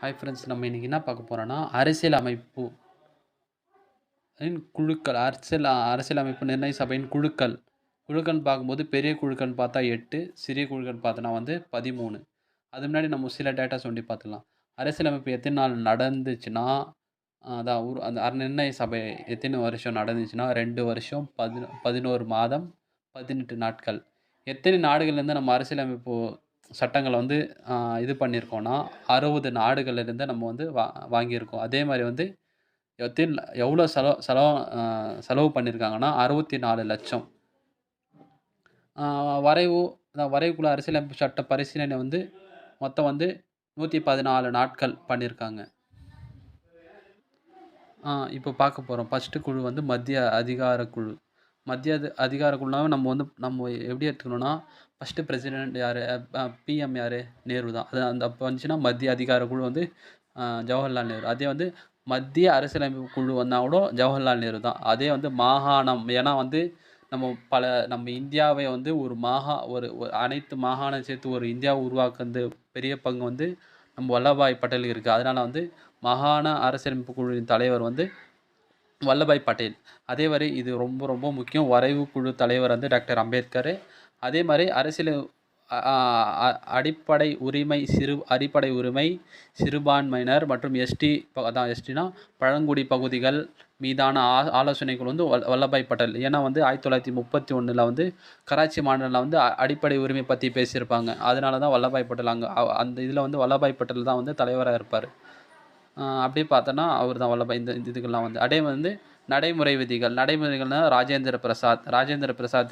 Hi friends நம்ம இன்றைக்கி என்ன பார்க்க போகிறோன்னா அரசியல் அமைப்பு குழுக்கள் அரசியல் அரசியல் அமைப்பு நிர்ணய சபையின் குழுக்கள். குழுக்கள்னு பார்க்கும்போது பெரிய குழுக்கள்னு பார்த்தா எட்டு சிறிய குழுக்கள்னு பார்த்தோன்னா வந்து பதிமூணு. அது முன்னாடி நம்ம சில டேட்டா சொல்லி பார்த்துக்கலாம். அரசியலமைப்பு எத்தனை நாள் நடந்துச்சுன்னா அதான் ஊர் அந்த அர- நிர்ணய சபை எத்தனை வருஷம் நடந்துச்சுன்னா ரெண்டு வருஷம் பதினோ பதினோரு மாதம் பதினெட்டு நாட்கள். எத்தனை நாடுகள்லேருந்து நம்ம அரசியலமைப்பு சட்டங்களை வந்து இது பண்ணியிருக்கோன்னா அறுபது நாடுகள்லேருந்து நம்ம வந்து வா வாங்கியிருக்கோம். அதே மாதிரி வந்து எத்தின் எவ்வளோ செலவு செலவு செலவு பண்ணியிருக்காங்கன்னா அறுபத்தி நாலு லட்சம் வரைவு வரைவுக்குள்ள அரசியலமைப்பு சட்ட பரிசீலனை வந்து மொத்தம் வந்து நூற்றி பதினாலு நாட்கள் பண்ணியிருக்காங்க இப்போ பார்க்க போகிறோம் ஃபஸ்ட்டு குழு வந்து மத்திய அதிகார குழு மத்திய அது அதிகார குழுனாவே நம்ம வந்து நம்ம எப்படி எடுத்துக்கணும்னா ஃபஸ்ட்டு பிரசிடெண்ட் யார்? பிஎம் யார்? நேரு தான். அது அந்த அப்போ வந்துச்சுன்னா மத்திய அதிகார குழு வந்து ஜவஹர்லால் நேரு. அதே வந்து மத்திய அரசியலமைப்பு குழு வந்தால் கூட ஜவஹர்லால் நேரு தான். அதே வந்து மாகாணம். ஏன்னா வந்து நம்ம பல நம்ம இந்தியாவை வந்து ஒரு மாகா ஒரு ஒரு அனைத்து மாகாணம் சேர்த்து ஒரு இந்தியாவை உருவாக்குறது பெரிய பங்கு வந்து நம்ம வல்லபாய் பட்டேலுக்கு இருக்குது அதனால் வந்து மாகாண அரசியலமைப்பு குழுவின் தலைவர் வந்து வல்லபாய் பட்டேல். அதே மாதிரி இது ரொம்ப ரொம்ப முக்கியம். வரைவு குழு தலைவர் வந்து டாக்டர் அம்பேத்கர். அதே மாதிரி அரசியல் அடிப்படை உரிமை சிறு அடிப்படை உரிமை சிறுபான்மையினர் மற்றும் எஸ்டி அதான் எஸ்டினா பழங்குடி பகுதிகள் மீதான ஆ ஆலோசனைகள் வந்து வல் வல்லபாய் பட்டேல். ஏன்னா வந்து ஆயிரத்தி தொள்ளாயிரத்தி முப்பத்தி ஒன்றில் வந்து கராச்சி மாநிலம் வந்து அடிப்படை உரிமை பற்றி பேசியிருப்பாங்க. அதனால தான் வல்லபாய் பட்டேல் அங்கே அந்த இதில் வந்து வல்லபாய் பட்டேல் தான் வந்து தலைவராக இருப்பார். அப்படியே பார்த்தோன்னா அவர் தான் வல்லபாய் இந்த இந்த இதுக்கெல்லாம் வந்து. அதே வந்து நடைமுறை விதிகள் நடைமுறைகள்னா ராஜேந்திர பிரசாத் ராஜேந்திர பிரசாத்